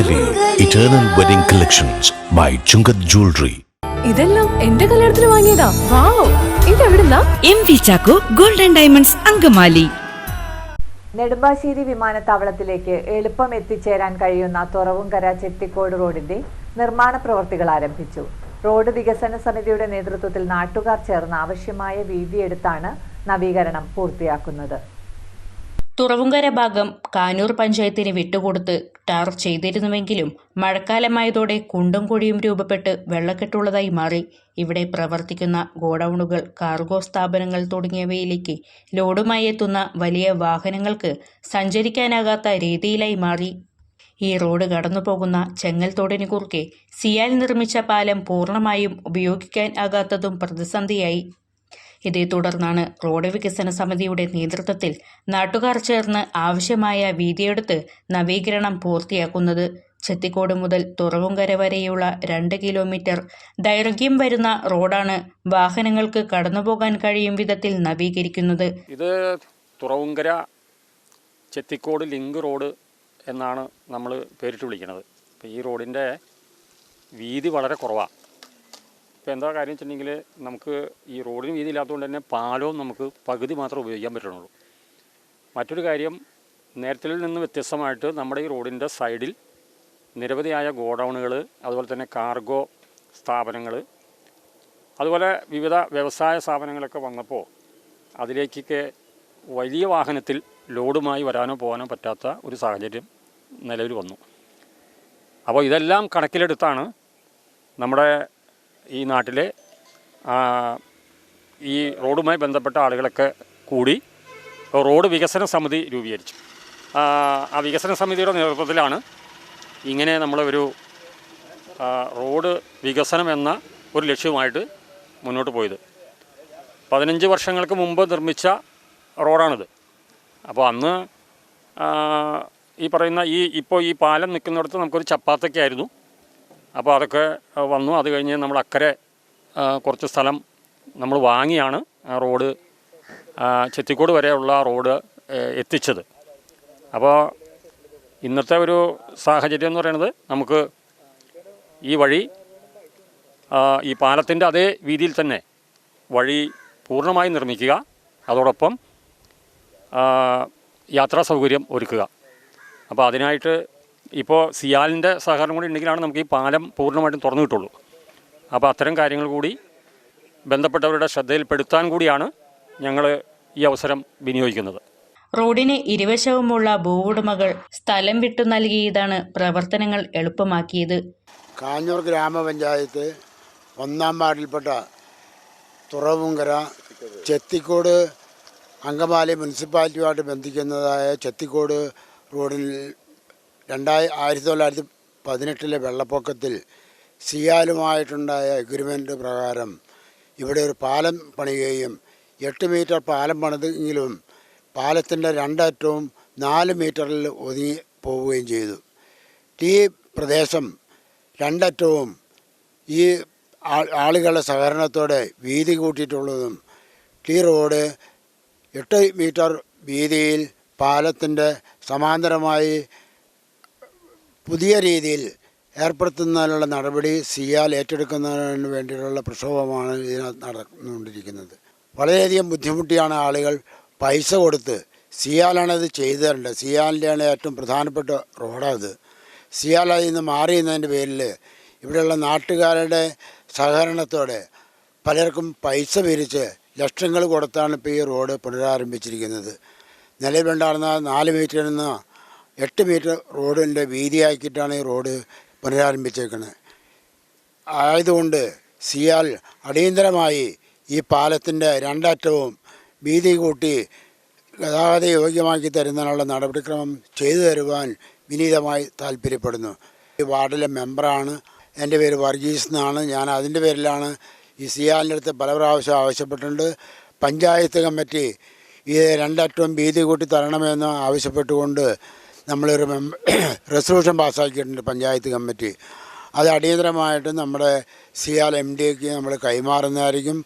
Angamaly eternal wedding collections by Chungath jewellery ഇതെല്ലാം എന്റെ കല്യാണത്തിന് വാങ്ങിയതാ. Wow ഇതെവിടുന്നാ? M V Chacko golden diamonds Angamaly. Nedumbassery വിമാനത്താവളത്തിലേക്ക് എളുപ്പം എത്തിച്ചേരാൻ കഴിയുന്ന തുറവുംകര ചെത്തിക്കോട് റോഡിന്റെ നിർമ്മാണ പ്രവൃത്തികൾ ആരംഭിച്ചു. റോഡ് വികസന സമിതിയുടെ നേതൃത്വത്തിൽ നാട്ടുകാർ ചേർന്ന് ആവശ്യമായ വീതിയെടുത്താണ് നവീകരണം പൂർത്തിയാക്കുന്നത്. തുറവുങ്കര ഭാഗം കാനൂർ പഞ്ചായത്തിന് വിട്ടുകൊടുത്ത് ടാർ ചെയ്തിരുന്നുവെങ്കിലും മഴക്കാലമായതോടെ കുണ്ടും കുഴിയും രൂപപ്പെട്ട് വെള്ളക്കെട്ടുള്ളതായി മാറി. ഇവിടെ പ്രവർത്തിക്കുന്ന ഗോഡൌണുകൾ കാർഗോ സ്ഥാപനങ്ങൾ തുടങ്ങിയവയിലേക്ക് ലോഡുമായി എത്തുന്ന വലിയ വാഹനങ്ങൾക്ക് സഞ്ചരിക്കാനാകാത്ത രീതിയിലായി മാറി. ഈ റോഡ് കടന്നുപോകുന്ന ചെങ്ങൽത്തോടിന് കുറുക്കെ സിയാൽ നിർമ്മിച്ച പാലം പൂർണമായും ഉപയോഗിക്കാൻ ആകാത്തതും പ്രതിസന്ധിയായി. ഇതേ തുടർന്നാണ് റോഡ് വികസന സമിതിയുടെ നേതൃത്വത്തിൽ നാട്ടുകാർ ചേർന്ന് ആവശ്യമായ വീതിയെടുത്ത് നവീകരണം പൂർത്തിയാക്കുന്നത്. ചെത്തിക്കോട് മുതൽ തുറവുംകര വരെയുള്ള രണ്ട് കിലോമീറ്റർ ദൈർഘ്യം വരുന്ന റോഡാണ് വാഹനങ്ങൾക്ക് കടന്നുപോകാൻ കഴിയും വിധത്തിൽ നവീകരിക്കുന്നത്. ഇത് തുറവുംകര ചെത്തിക്കോട് ലിങ്ക് റോഡ് എന്നാണ് നമ്മൾ പേരിട്ട് വിളിക്കുന്നത്. ഈ റോഡിന്റെ വീതി വളരെ കുറവാണ്. ഇപ്പോൾ എന്താ കാര്യം വെച്ചിട്ടുണ്ടെങ്കിൽ നമുക്ക് ഈ റോഡിന് വീതി ഇല്ലാത്തതുകൊണ്ട് തന്നെ പാലവും നമുക്ക് പകുതി മാത്രമേ ഉപയോഗിക്കാൻ പറ്റുള്ളൂ മറ്റൊരു കാര്യം നേരത്തിൽ നിന്ന് വ്യത്യസ്തമായിട്ട് നമ്മുടെ ഈ റോഡിന്റെ സൈഡിൽ നിരവധിയായ ഗോഡൗണുകൾ അതുപോലെ തന്നെ കാർഗോ സ്ഥാപനങ്ങൾ അതുപോലെ വിവിധ വ്യവസായ സ്ഥാപനങ്ങളൊക്കെ വന്നപ്പോൾ അതിലേക്കൊക്കെ വലിയ വാഹനത്തിൽ ലോഡുമായി വരാനോ പോകാനോ പറ്റാത്ത ഒരു സാഹചര്യം നിലവിൽ വന്നു. അപ്പോൾ ഇതെല്ലാം കണക്കിലെടുത്താണ് നമ്മുടെ ഈ നാട്ടിലെ ഈ റോഡുമായി ബന്ധപ്പെട്ട ആളുകളൊക്കെ കൂടി റോഡ് വികസന സമിതി രൂപീകരിച്ചു. ആ, വികസന സമിതിയുടെ നേതൃത്വത്തിലാണ് ഇങ്ങനെ നമ്മൾ ഒരു റോഡ് വികസനം എന്ന ഒരു ലക്ഷ്യവുമായിട്ട് മുന്നോട്ട് പോയത്. പതിനഞ്ച് വർഷങ്ങൾക്ക് മുമ്പ് നിർമ്മിച്ച റോഡാണിത്. അപ്പോൾ അന്ന് ഈ പറയുന്ന ഈ ഇപ്പോൾ ഈ പാലം നിൽക്കുന്നിടത്ത് നമുക്കൊരു ചപ്പാത്തൊക്കെ ആയിരുന്നു. അപ്പോൾ അതൊക്കെ വന്നു. അത് കഴിഞ്ഞ് നമ്മൾ അക്കരെ കുറച്ച് സ്ഥലം നമ്മൾ വാങ്ങിയാണ് റോഡ് ചെത്തിക്കോട് വരെയുള്ള റോഡ് എത്തിച്ചത്. അപ്പോൾ ഇന്നത്തെ ഒരു സാഹചര്യം എന്ന് പറയുന്നത് നമുക്ക് ഈ വഴി ഈ പാലത്തിന്റെ അതേ വീതിയിൽ തന്നെ വഴി പൂർണമായി നിർമ്മിക്കുക. അതോടൊപ്പം യാത്രാ സൗകര്യം ഒരുക്കുക. അപ്പോൾ അതിനായിട്ട് ഇപ്പോൾ സിയാലിന്റെ സഹകരണം കൂടി ഉണ്ടെങ്കിലാണ് നമുക്ക് ഈ പാലം പൂർണമായിട്ടും തുറന്നു കിട്ടുള്ളൂ. അപ്പോൾ അത്തരം കാര്യങ്ങൾ കൂടി ബന്ധപ്പെട്ടവരുടെ ശ്രദ്ധയിൽപ്പെടുത്താൻ കൂടിയാണ് ഞങ്ങൾ ഈ അവസരം വിനിയോഗിക്കുന്നത്. റോഡിന് ഇരുവശവുമുള്ള ഭൂവുടമകൾ സ്ഥലം വിട്ടു നൽകിയതാണ് പ്രവർത്തനങ്ങൾ എളുപ്പമാക്കിയത്. കാഞ്ഞൂർ ഗ്രാമപഞ്ചായത്ത് ഒന്നാം വാർഡിൽപ്പെട്ട തുറവുങ്കര ചെത്തിക്കോട് അങ്കമാലി മുനിസിപ്പാലിറ്റിയുമായിട്ട് ബന്ധിക്കുന്നതായ ചെത്തിക്കോട് റോഡിൽ രണ്ടായി ആയിരത്തി തൊള്ളായിരത്തി പതിനെട്ടിലെ വെള്ളപ്പൊക്കത്തിൽ സിയാലുമായിട്ടുണ്ടായ എഗ്രിമെന്റ് പ്രകാരം ഇവിടെ ഒരു പാലം പണിയുകയും എട്ട് മീറ്റർ പാലം പണിതെങ്കിലും പാലത്തിന്റെ രണ്ടറ്റവും നാല് മീറ്ററിൽ ഒതുങ്ങി പോവുകയും ചെയ്തു. ഈ പ്രദേശം രണ്ടറ്റവും ഈ ആളുകളുടെ സഹകരണത്തോടെ വീതി കൂട്ടിയിട്ടുള്ളതും ഈ റോഡ് എട്ട് മീറ്റർ വീതിയിൽ പാലത്തിന്റെ സമാന്തരമായി പുതിയ രീതിയിൽ ഏർപ്പെടുത്തുന്നതിനുള്ള നടപടി സിയാൽ ഏറ്റെടുക്കുന്നതിന് വേണ്ടിയിട്ടുള്ള പ്രക്ഷോഭമാണ് ഇതിനകത്ത് നടന്നുകൊണ്ടിരിക്കുന്നത്. വളരെയധികം ബുദ്ധിമുട്ടിയാണ് ആളുകൾ പൈസ കൊടുത്ത് സിയാലാണ് ഇത് ചെയ്തു തരേണ്ടത്. സിയാലിന്റെയാണ് ഏറ്റവും പ്രധാനപ്പെട്ട റോഡത് സിയാൽ അതിൽ നിന്ന് മാറിയുന്നതിന്റെ പേരിൽ ഇവിടെയുള്ള നാട്ടുകാരുടെ സഹകരണത്തോടെ പലർക്കും പൈസ പിരിച്ച് ലക്ഷങ്ങൾ കൊടുത്താണ് ഇപ്പോൾ ഈ റോഡ് പുനരാരംഭിച്ചിരിക്കുന്നത്. നിലവിലുണ്ടായിരുന്ന നാല് മീറ്ററിൽ നിന്ന് എട്ട് മീറ്റർ റോഡിന്റെ വീതിയാക്കിയിട്ടാണ് ഈ റോഡ് പുനരാരംഭിച്ചേക്കുന്നത് ആയതുകൊണ്ട് സിയാൽ അടിയന്തരമായി ഈ പാലത്തിന്റെ രണ്ടറ്റവും വീതി കൂട്ടി ഗതാഗത യോഗ്യമാക്കി തരുന്നതിനുള്ള നടപടിക്രമം ചെയ്തു തരുവാൻ വിനീതമായി താല്പര്യപ്പെടുന്നു ഈ വാർഡിലെ മെമ്പറാണ്. എന്റെ പേര് വർഗീസ് എന്നാണ്. ഞാൻ അതിന്റെ പേരിലാണ് ഈ സിയാലിന്റെ അടുത്ത് പല പ്രാവശ്യം ആവശ്യപ്പെട്ടിട്ടുണ്ട്. പഞ്ചായത്ത് കമ്മിറ്റി ഈ രണ്ടറ്റവും വീതി കൂട്ടി തരണമെന്ന് ആവശ്യപ്പെട്ടുകൊണ്ട് നമ്മളൊരു റെസൊല്യൂഷൻ പാസ്സാക്കിയിട്ടുണ്ട് പഞ്ചായത്ത് കമ്മിറ്റി. അത് അടിയന്തരമായിട്ട് നമ്മുടെ സിയാൽ എം ഡിക്ക് നമ്മൾ കൈമാറുന്നതായിരിക്കും.